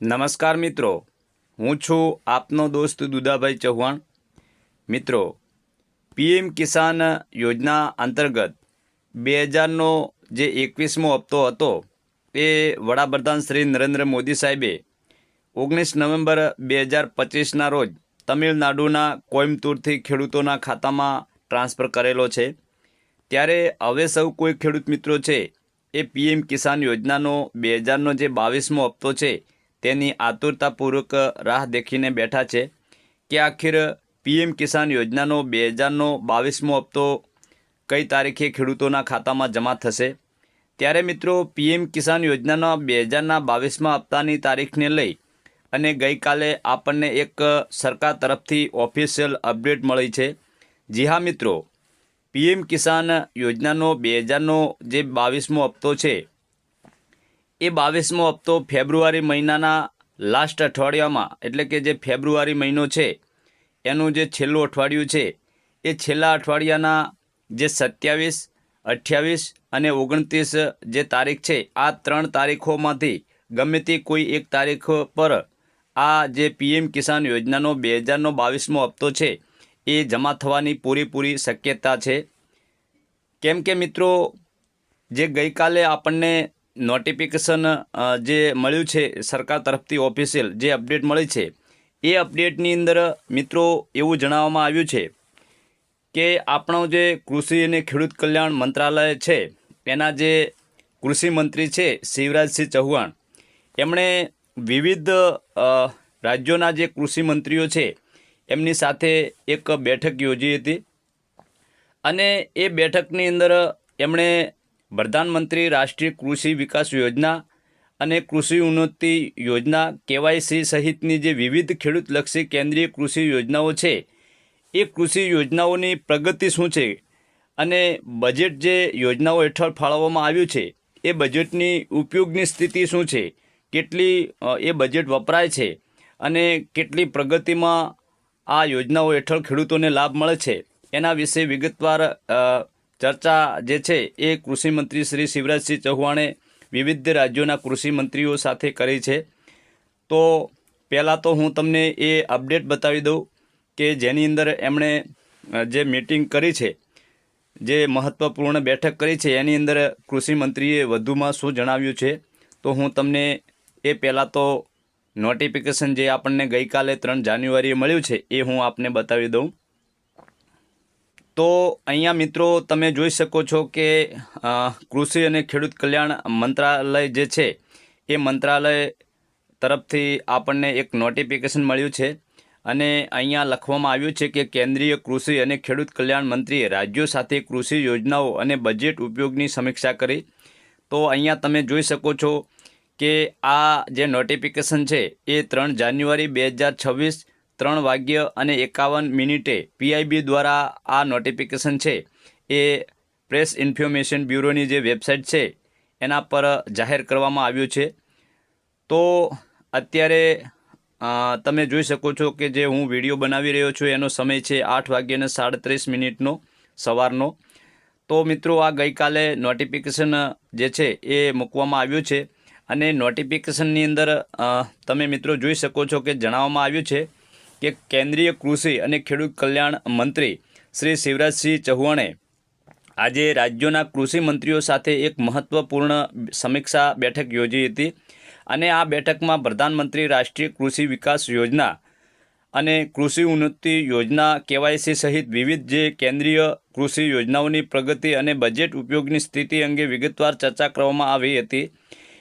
નમસ્કાર મિત્રો. હું છું આપનો દોસ્ત દુદાભાઈ ચૌહાણ. મિત્રો, પીએમ કિસાન યોજના અંતર્ગત બે હજારનો જે એકવીસમો હપ્તો હતો એ વડાપ્રધાન શ્રી નરેન્દ્ર મોદી સાહેબે ઓગણીસ નવેમ્બર બે હજાર પચીસના રોજ તમિલનાડુના કોઇમ્બતુરથી ખેડૂતોના ખાતામાં ટ્રાન્સફર કરેલો છે. ત્યારે હવે સૌ કોઈ ખેડૂત મિત્રો છે, એ પીએમ કિસાન યોજનાનો બે હજારનો જે બાવીસમો હપ્તો છે તેની આતુરતાપૂર્વક રાહ દેખીને બેઠા છે કે આખીર પીએમ કિસાન યોજનાનો બે હજારનો બાવીસમો હપ્તો કઈ તારીખે ખેડૂતોના ખાતામાં જમા થશે? ત્યારે મિત્રો, પીએમ કિસાન યોજનાના બે હજારના બાવીસમાં હપ્તાની તારીખને લઈ અને ગઈકાલે આપણને એક સરકાર તરફથી ઓફિશિયલ અપડેટ મળી છે. જી હા, મિત્રો. પીએમ કિસાન યોજનાનો બે હજારનો જે બાવીસમો હપ્તો છે એ બાવીસમો હપ્તો ફેબ્રુઆરી મહિનાના લાસ્ટ અઠવાડિયામાં, એટલે કે જે ફેબ્રુઆરી મહિનો છે, એનું જે છેલ્લું અઠવાડિયું છે, એ છેલ્લા અઠવાડિયાના જે સત્યાવીસ, અઠ્યાવીસ અને ઓગણત્રીસ જે તારીખ છે, આ ત્રણ તારીખોમાંથી ગમે તે કોઈ એક તારીખ પર આ જે પીએમ કિસાન યોજનાનો બે હજારનો બાવીસમો હપ્તો છે, એ જમા થવાની પૂરેપૂરી શક્યતા છે. કેમ કે મિત્રો, જે ગઈકાલે આપણને નોટિફિકેશન જે મળ્યું છે સરકાર તરફથી ઓફિશિયલ જે અપડેટ મળી છે, એ અપડેટની અંદર મિત્રો એવું જણાવવામાં આવ્યું છે કે આપણો જે કૃષિ અને ખેડૂત કલ્યાણ મંત્રાલય છે, એના જે કૃષિ મંત્રી છે શિવરાજસિંહ ચૌહાણ, એમણે વિવિધ રાજ્યોના જે કૃષિ મંત્રીઓ છે, એમની સાથે એક બેઠક યોજી હતી અને એ બેઠકની અંદર એમણે પ્રધાનમંત્રી રાષ્ટ્રીય કૃષિ વિકાસ યોજના અને કૃષિ ઉન્નતિ યોજના કેવાયસી સહિતની જે વિવિધ ખેડૂતલક્ષી કેન્દ્રીય કૃષિ યોજનાઓ છે, એ કૃષિ યોજનાઓની પ્રગતિ શું છે અને બજેટ જે યોજનાઓ હેઠળ ફાળવવામાં આવ્યું છે, એ બજેટની ઉપયોગની સ્થિતિ શું છે, કેટલી એ બજેટ વપરાય છે અને કેટલી પ્રગતિમાં આ યોજનાઓ હેઠળ ખેડૂતોને લાભ મળે છે, એના વિશે વિગતવાર ચર્ચા જે છે એ કૃષિમંત્રી શ્રી શિવરાજસિંહ ચૌહાણે વિવિધ રાજ્યોના કૃષિમંત્રીઓ સાથે કરી છે. તો પહેલાં તો હું તમને એ અપડેટ બતાવી દઉં કે જેની અંદર એમણે જે મીટિંગ કરી છે, જે મહત્ત્વપૂર્ણ બેઠક કરી છે, એની અંદર કૃષિમંત્રીએ વધુમાં શું જણાવ્યું છે, તો હું તમને એ પહેલાં તો નોટિફિકેશન જે આપણને ગઈકાલે ત્રણ જાન્યુઆરીએ મળ્યું છે એ હું આપને બતાવી દઉં. તો અહીંયા મિત્રો તમે જોઈ શકો છો કે કૃષિ અને ખેડૂત કલ્યાણ મંત્રાલય જે છે, એ મંત્રાલય તરફથી આપણને એક નોટિફિકેશન મળ્યું છે. અને અહીંયા લખવામાં આવ્યું છે કે કેન્દ્રીય કૃષિ અને ખેડૂત કલ્યાણ મંત્રીએ રાજ્યો સાથે કૃષિ યોજનાઓ અને બજેટ ઉપયોગની સમીક્ષા કરી. તો અહીંયા તમે જોઈ શકો છો કે આ જે નોટિફિકેશન છે, એ ત્રણ જાન્યુઆરી બે હજાર છવ્વીસ ત્રણ વાગ્ય અને એકાવન મિનિટે પીઆઈબી દ્વારા આ નોટિફિકેશન છે. એ પ્રેસ ઇન્ફોર્મેશન બ્યુરોની જે વેબસાઇટ છે, એના પર જાહેર કરવામાં આવ્યું છે. તો અત્યારે તમે જોઈ શકો છો કે જે હું વીડિયો બનાવી રહ્યો છું, એનો સમય છે આઠ વાગ્યાને સાડત્રીસ મિનિટનો સવારનો. તો મિત્રો, આ ગઈકાલે નોટિફિકેશન જે છે એ મૂકવામાં આવ્યું છે. અને નોટિફિકેશનની અંદર તમે મિત્રો જોઈ શકો છો કે જણાવવામાં આવ્યું છે કે કેન્દ્રીય કૃષિ અને ખેડૂત કલ્યાણ મંત્રી શ્રી શિવરાજસિંહ ચૌહાણે આજે રાજ્યોના કૃષિ મંત્રીઓ સાથે એક મહત્વપૂર્ણ સમીક્ષા બેઠક યોજી હતી. અને આ બેઠકમાં પ્રધાનમંત્રી રાષ્ટ્રીય કૃષિ વિકાસ યોજના અને કૃષિ ઉન્નતિ યોજના, કેવાયસી સહિત વિવિધ જે કેન્દ્રીય કૃષિ યોજનાઓની પ્રગતિ અને બજેટ ઉપયોગની સ્થિતિ અંગે વિગતવાર ચર્ચા કરવામાં આવી હતી.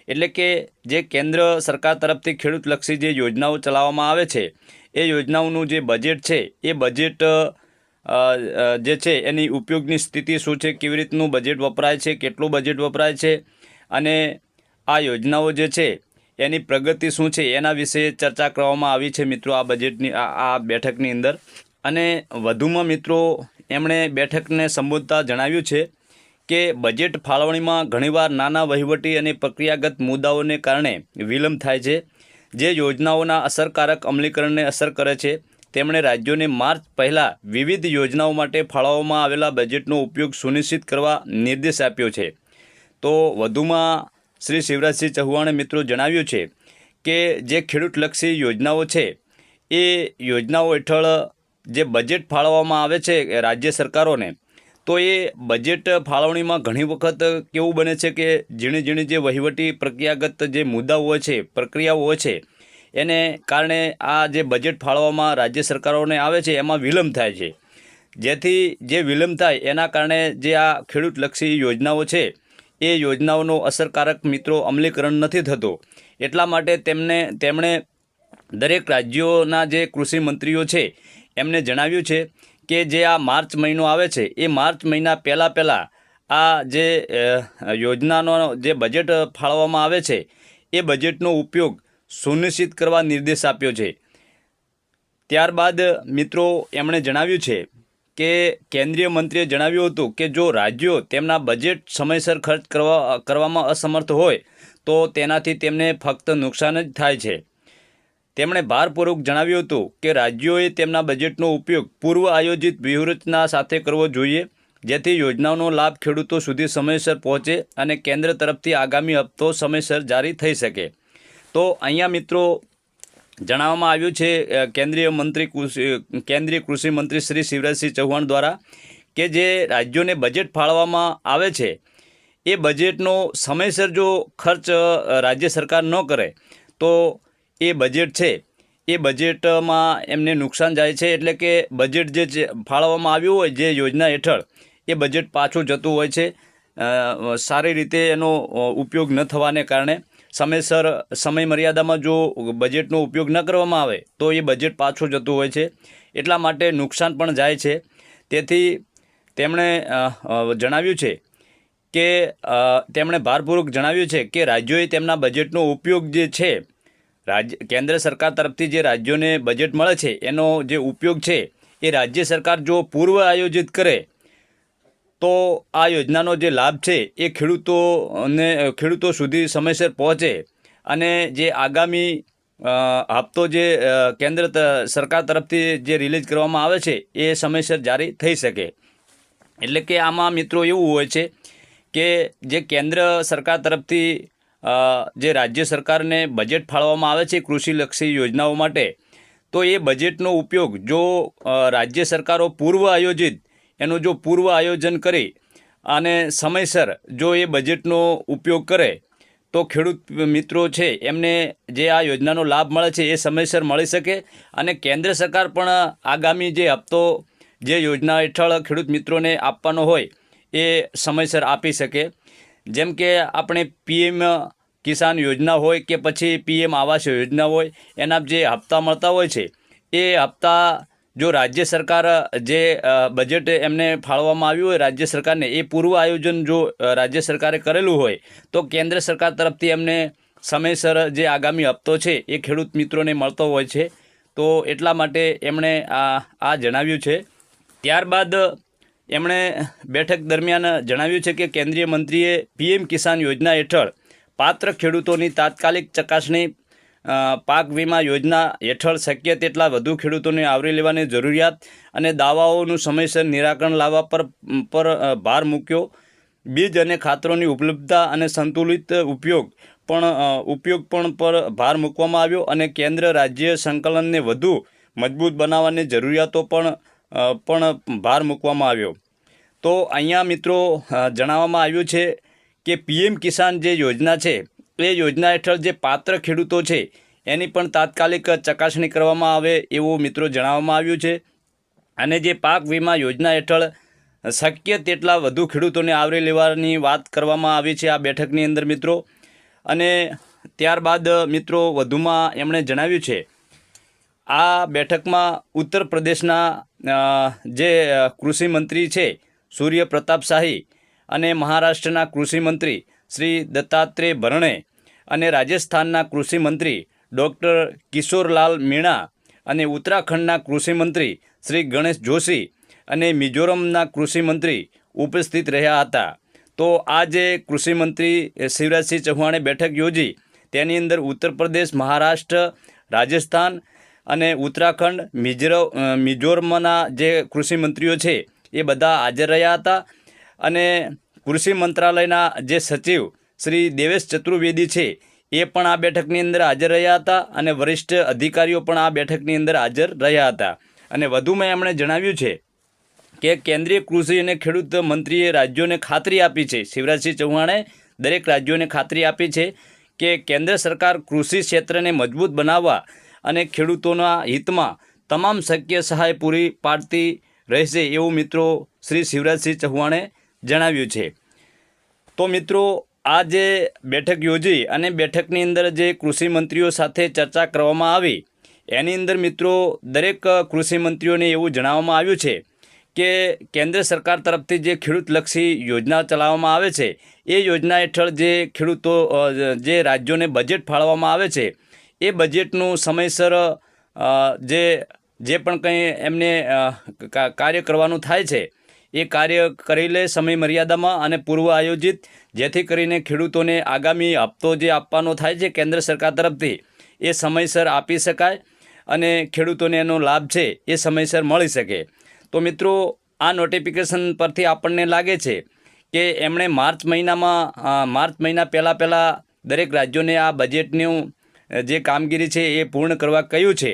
એટલે કે જે કેન્દ્ર સરકાર તરફથી ખેડૂતલક્ષી જે યોજનાઓ ચલાવવામાં આવે છે, એ યોજનાઓનું જે બજેટ છે, એ બજેટ જે છે, એની ઉપયોગની સ્થિતિ શું છે, કેવી રીતનું બજેટ વપરાય છે, કેટલું બજેટ વપરાય છે, અને આ યોજનાઓ જે છે, એની પ્રગતિ શું છે, એના વિશે ચર્ચા કરવામાં આવી છે મિત્રો આ બજેટની આ બેઠકની અંદર. અને વધુમાં મિત્રો, એમણે બેઠકને સંબોધતા જણાવ્યું છે કે બજેટ ફાળવણીમાં ઘણીવાર નાના વહીવટી અને પ્રક્રિયાગત મુદ્દાઓને કારણે વિલંબ થાય છે. જે યોજનાઓના અસરકારક અમલીકરણને અસર કરે છે. તેમણે રાજ્યોને માર્ચ પહેલાં વિવિધ યોજનાઓ માટે ફાળવવામાં આવેલા બજેટનો ઉપયોગ સુનિશ્ચિત કરવા નિર્દેશ આપ્યો છે. તો વધુમાં શ્રી શિવરાજસિંહ ચૌહાણે મિત્રો જણાવ્યું છે કે જે ખેડૂતલક્ષી યોજનાઓ છે, એ યોજનાઓ હેઠળ જે બજેટ ફાળવવામાં આવે છે રાજ્ય સરકારોને તો એ બજેટ ફાળવણીમાં ઘણી વખત કેવું બને છે કે ઝીણી ઝીણી જે વહીવટી પ્રક્રિયાગત જે મુદ્દાઓ છે, પ્રક્રિયાઓ છે, એને કારણે આ જે બજેટ ફાળવવામાં રાજ્ય સરકારોને આવે છે, એમાં વિલંબ થાય છે. જેથી જે વિલંબ થાય એના કારણે જે આ ખેડૂતલક્ષી યોજનાઓ છે, એ યોજનાઓનો અસરકારક મિત્રો અમલીકરણ નથી થતો. એટલા માટે તેમને, તેમણે દરેક રાજ્યોના જે કૃષિ મંત્રીઓ છે, એમને જણાવ્યું છે કે જે આ માર્ચ મહિનો આવે છે, એ માર્ચ મહિના પહેલાં પહેલાં આ જે યોજનાનો જે બજેટ ફાળવવામાં આવે છે, એ બજેટનો ઉપયોગ સુનિશ્ચિત કરવા નિર્દેશ આપ્યો છે. ત્યારબાદ મિત્રો એમણે જણાવ્યું છે કે કેન્દ્રીય મંત્રીએ જણાવ્યું હતું કે જો રાજ્યો તેમના બજેટ સમયસર ખર્ચ કરવા, કરવામાં અસમર્થ હોય, તો તેનાથી તેમને ફક્ત નુકસાન જ થાય છે. તેમણે ભારપૂર્વક જણાવ્યું હતું કે રાજ્યોએ તેમના બજેટનો ઉપયોગ પૂર્વ આયોજિત વ્યૂહરચના સાથે કરવો જોઈએ, જેથી યોજનાઓનો લાભ ખેડૂતો સુધી સમયસર પહોંચે અને કેન્દ્ર તરફથી આગામી હપ્તો સમયસર જારી થઈ શકે. તો અહીંયા મિત્રો, જણાવવામાં આવ્યું છે કેન્દ્રીય મંત્રી કૃષિ કેન્દ્રીય કૃષિ મંત્રી શ્રી શિવરાજસિંહ ચૌહાણ દ્વારા કે જે રાજ્યોને બજેટ ફાળવવામાં આવે છે, એ બજેટનો સમયસર જો ખર્ચ રાજ્ય સરકાર ન કરે, તો એ બજેટ છે, એ બજેટમાં એમને નુકસાન જાય છે એટલે કે બજેટ જે ફાળવવામાં આવ્યું હોય જે યોજના હેઠળ, એ બજેટ પાછું જતું હોય છે. સારી રીતે એનો ઉપયોગ ન થવાને કારણે સમયસર સમય મર્યાદામાં જો બજેટનો ઉપયોગ ન કરવામાં આવે, તો એ બજેટ પાછું જતું હોય છે. એટલા માટે નુકસાન પણ જાય છે. તેથી તેમણે જણાવ્યું છે કે તેમણે ભારપૂર્વક જણાવ્યું છે કે રાજ્યોએ તેમના બજેટનો ઉપયોગ જે છે રાજ્ય, કેન્દ્ર સરકાર તરફથી જે રાજ્યોને બજેટ મળે છે, એનો જે ઉપયોગ છે, એ રાજ્ય સરકાર જો પૂર્વ આયોજિત કરે, તો આ યોજનાનો જે લાભ છે, એ ખેડૂતોને, ખેડૂતો સુધી સમયસર પહોંચે અને જે આગામી હપ્તો જે કેન્દ્ર સરકાર તરફથી જે રિલીઝ કરવામાં આવે છે, એ સમયસર જારી થઈ શકે. એટલે કે આમાં મિત્રો એવું હોય છે કે જે કેન્દ્ર સરકાર તરફથી જે રાજ્ય સરકારને બજેટ ફાળવવામાં આવે છે કૃષિલક્ષી યોજનાઓ માટે, તો એ બજેટનો ઉપયોગ જો રાજ્ય સરકારો પૂર્વ આયોજિત, એનું જો પૂર્વ આયોજન કરી અને સમયસર જો એ બજેટનો ઉપયોગ કરે, તો ખેડૂત મિત્રો છે એમને જે આ યોજનાનો લાભ મળે છે એ સમયસર મળી શકે અને કેન્દ્ર સરકાર પણ આગામી જે હપ્તો, જે યોજના હેઠળ ખેડૂત મિત્રોને આપવાનો હોય એ સમયસર આપી શકે. જેમ કે આપણે પીએમ કિસાન યોજના હોય કે પછી પીએમ આવાસ યોજના હોય, એના જે હપ્તા મળતા હોય છે, એ હપ્તા જો રાજ્ય સરકાર, જે બજેટ એમને ફાળવવામાં આવ્યું હોય, રાજ્ય સરકારને, એ પૂર્વ આયોજન જો રાજ્ય સરકારે કરેલું હોય, તો કેન્દ્ર સરકાર તરફથી એમને સમયસર જે આગામી હપ્તો છે, એ ખેડૂત મિત્રોને મળતો હોય છે. તો એટલા માટે એમણે આ જણાવ્યું છે. ત્યારબાદ એમણે બેઠક દરમિયાન જણાવ્યું છે કે કેન્દ્રીય મંત્રીએ પીએમ કિસાન યોજના હેઠળ પાત્ર ખેડૂતોની તાત્કાલિક ચકાસણી પાક વીમા યોજના હેઠળ શક્ય તેટલા વધુ ખેડૂતોને આવરી લેવાની જરૂરિયાત અને દાવાઓનું સમયસર નિરાકરણ લાવવા પર પર ભાર મૂક્યો. બીજ અને ખાતરોની ઉપલબ્ધતા અને સંતુલિત ઉપયોગ પણ ઉપયોગ પણ પર ભાર મૂકવામાં આવ્યો અને કેન્દ્ર રાજ્ય સંકલનને વધુ મજબૂત બનાવવાની જરૂરિયાતો પણ પણ ભાર મૂકવામાં આવ્યો. તો અહીંયા મિત્રો જણાવવામાં આવ્યું છે કે પીએમ કિસાન જે યોજના છે, એ યોજના હેઠળ જે પાત્ર ખેડૂતો છે, એની પણ તાત્કાલિક ચકાસણી કરવામાં આવે એવું મિત્રો જણાવવામાં આવ્યું છે. અને જે પાક વીમા યોજના હેઠળ શક્ય તેટલા વધુ ખેડૂતોને આવરી લેવાની વાત કરવામાં આવી છે આ બેઠકની અંદર મિત્રો. અને ત્યારબાદ મિત્રો વધુમાં એમણે જણાવ્યું છે આ બેઠકમાં ઉત્તર પ્રદેશના જે કૃષિમંત્રી છે, સૂર્ય પ્રતાપ શાહી અને મહારાષ્ટ્રના કૃષિમંત્રી શ્રી દત્તાત્રેય ભરણે અને રાજસ્થાનના કૃષિમંત્રી ડૉક્ટર કિશોરલાલ મીણા અને ઉત્તરાખંડના કૃષિમંત્રી શ્રી ગણેશ જોશી અને મિઝોરમના કૃષિમંત્રી ઉપસ્થિત રહ્યા હતા. તો આ જે કૃષિ શિવરાજસિંહ ચૌહાણે બેઠક યોજી, તેની અંદર ઉત્તર પ્રદેશ, મહારાષ્ટ્ર, રાજસ્થાન અને ઉત્તરાખંડ મિઝોર મિઝોરમના જે કૃષિ મંત્રીઓ છે, એ બધા હાજર રહ્યા હતા. અને કૃષિ મંત્રાલયના જે સચિવ શ્રી દેવેશ ચતુર્વેદી છે, એ પણ આ બેઠકની અંદર હાજર રહ્યા હતા અને વરિષ્ઠ અધિકારીઓ પણ આ બેઠકની અંદર હાજર રહ્યા હતા. અને વધુમાં એમણે જણાવ્યું છે કે કેન્દ્રીય કૃષિ અને ખેડૂત મંત્રીએ રાજ્યોને ખાતરી આપી છે, શિવરાજસિંહ ચૌહાણે દરેક રાજ્યોને ખાતરી આપી છે કે કેન્દ્ર સરકાર કૃષિ ક્ષેત્રને મજબૂત બનાવવા અને ખેડૂતોના હિતમાં તમામ શક્ય સહાય પૂરી પાડતી રહેશે એવું મિત્રો શ્રી શિવરાજસિંહ ચૌહાણે જણાવ્યું છે. તો મિત્રો, આ જે બેઠક યોજી અને બેઠકની અંદર જે કૃષિ મંત્રીઓ સાથે ચર્ચા કરવામાં આવી, એની અંદર મિત્રો દરેક કૃષિ મંત્રીઓને એવું જણાવવામાં આવ્યું છે કે કેન્દ્ર સરકાર તરફથી જે ખેડૂતલક્ષી યોજના ચલાવવામાં આવે છે, એ યોજના હેઠળ જે ખેડૂતો જે રાજ્યોને બજેટ ફાળવવામાં આવે છે એ બજેટનું સમયસર જે જે પણ કંઈ એમને કાર્ય કરવાનું થાય છે, એ કાર્ય કરી લે સમય મર્યાદામાં અને પૂર્વ આયોજિત જેથી કરીને ખેડૂતોને આગામી હપ્તો જે આપવાનો થાય છે કેન્દ્ર સરકાર તરફથી, એ સમયસર આપી શકાય અને ખેડૂતોને એનો લાભ છે એ સમયસર મળી શકે. તો મિત્રો, આ નોટિફિકેશન પરથી આપણને લાગે છે કે એમણે માર્ચ મહિનામાં માર્ચ મહિના પહેલાં પહેલાં દરેક રાજ્યોને આ બજેટનું જે કામગીરી છે એ પૂર્ણ કરવા કહ્યું છે,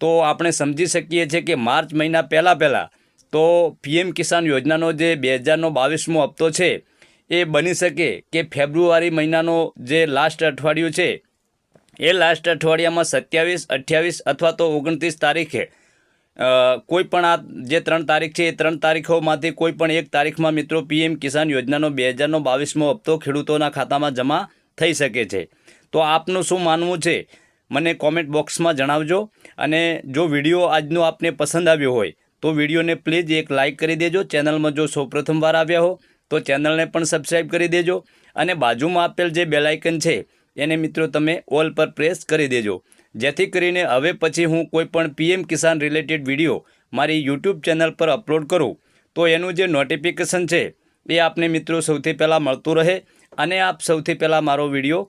તો આપણે સમજી શકીએ છીએ કે માર્ચ મહિના પહેલાં પહેલાં તો પીએમ કિસાન યોજનાનો જે બે હજારનો બાવીસમો હપ્તો છે, એ બની શકે કે ફેબ્રુઆરી મહિનાનો જે લાસ્ટ અઠવાડિયું છે, એ લાસ્ટ અઠવાડિયામાં સત્યાવીસ, અઠ્યાવીસ અથવા તો ઓગણત્રીસ તારીખે કોઈ પણ આ જે ત્રણ તારીખ છે એ ત્રણ તારીખોમાંથી કોઈ પણ એક તારીખમાં મિત્રો પીએમ કિસાન યોજનાનો બે હજારનો બાવીસમો હપ્તો ખેડૂતોના ખાતામાં જમા થઈ શકે છે. તો આપનું શું માનવું છે? મને કોમેન્ટ બોક્સમાં જણાવજો. અને જો વીડિયો આજનો આપને પસંદ આવ્યો હોય, તો વિડીયોને પ્લીઝ એક લાઇક કરી દેજો. ચેનલમાં જો સૌ પ્રથમવાર આવ્યા હો, તો ચેનલને પણ સબસ્ક્રાઈબ કરી દેજો. અને બાજુમાં આપેલ જે બેલાઇકન છે, એને મિત્રો તમે ઓલ પર પ્રેસ કરી દેજો. જેથી કરીને હવે પછી હું કોઈપણ પીએમ કિસાન રિલેટેડ વીડિયો મારી યુટ્યુબ ચેનલ પર અપલોડ કરું. તો એનું જે નોટિફિકેશન છે, એ આપને મિત્રો સૌથી પહેલાં મળતું રહે. અને આપ સૌથી પહેલાં મારો વીડિયો